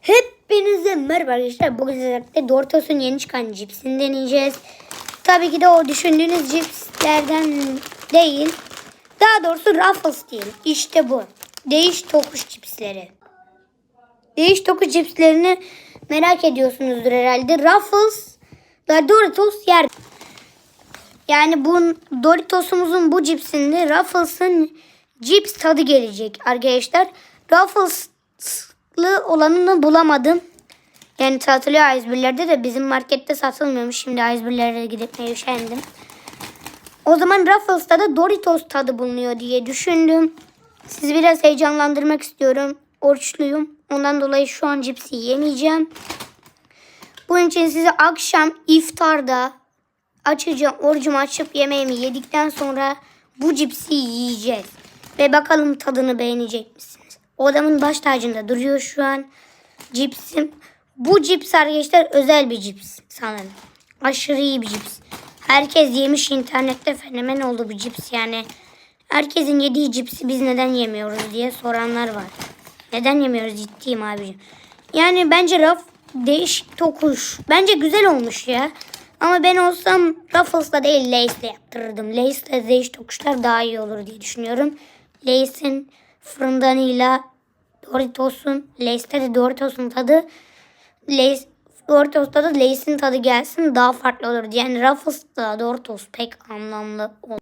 Hepinize merhaba arkadaşlar. Bugün sizlerle Doritos'un yeni çıkan cipsini deneyeceğiz. Tabii ki de o düşündüğünüz cipslerden değil. Daha doğrusu Ruffles değil. İşte bu. Değiş tokuş cipsleri. Değiş tokuş cipslerini merak ediyorsunuzdur herhalde. Ruffles da Doritos yer. Yani bu Doritos'umuzun bu cipsinde Ruffles'ın cips tadı gelecek arkadaşlar. Ruffles'lı olanını bulamadım. Yani satılıyor A101'lerde de bizim markette satılmıyormuş. Şimdi A101'lere gidip üşendim. O zaman Ruffles'ta da Doritos tadı bulunuyor diye düşündüm. Sizi biraz heyecanlandırmak istiyorum. Oruçluyum. Ondan dolayı şu an cipsi yemeyeceğim. Bunun için size akşam iftarda açacağım. Orucumu açıp yemeğimi yedikten sonra bu cipsi yiyeceğiz. Ve bakalım tadını beğenecek misiniz? Odamın baş tacında duruyor şu an. Cipsim. Bu cips arkadaşlar özel bir cips sanırım. Aşırı iyi bir cips. Herkes yemiş internette fenomen oldu bu cips yani. Herkesin yediği cipsi biz neden yemiyoruz diye soranlar var. Neden yemiyoruz ciddiyim abicim. Yani bence raf değişik tokuş. Bence güzel olmuş ya. Ama ben olsam Ruffles'la değil Lay's'le yaptırırdım. Lay's'le değişik tokuşlar daha iyi olur diye düşünüyorum. Lay's'in fırındanıyla Doritos'un, Lay's'te de Doritos'un tadı Lay's, Doritos'ta da Lay's'in tadı gelsin daha farklı olur. Yani Ruffles'ta Doritos pek anlamlı olmaz.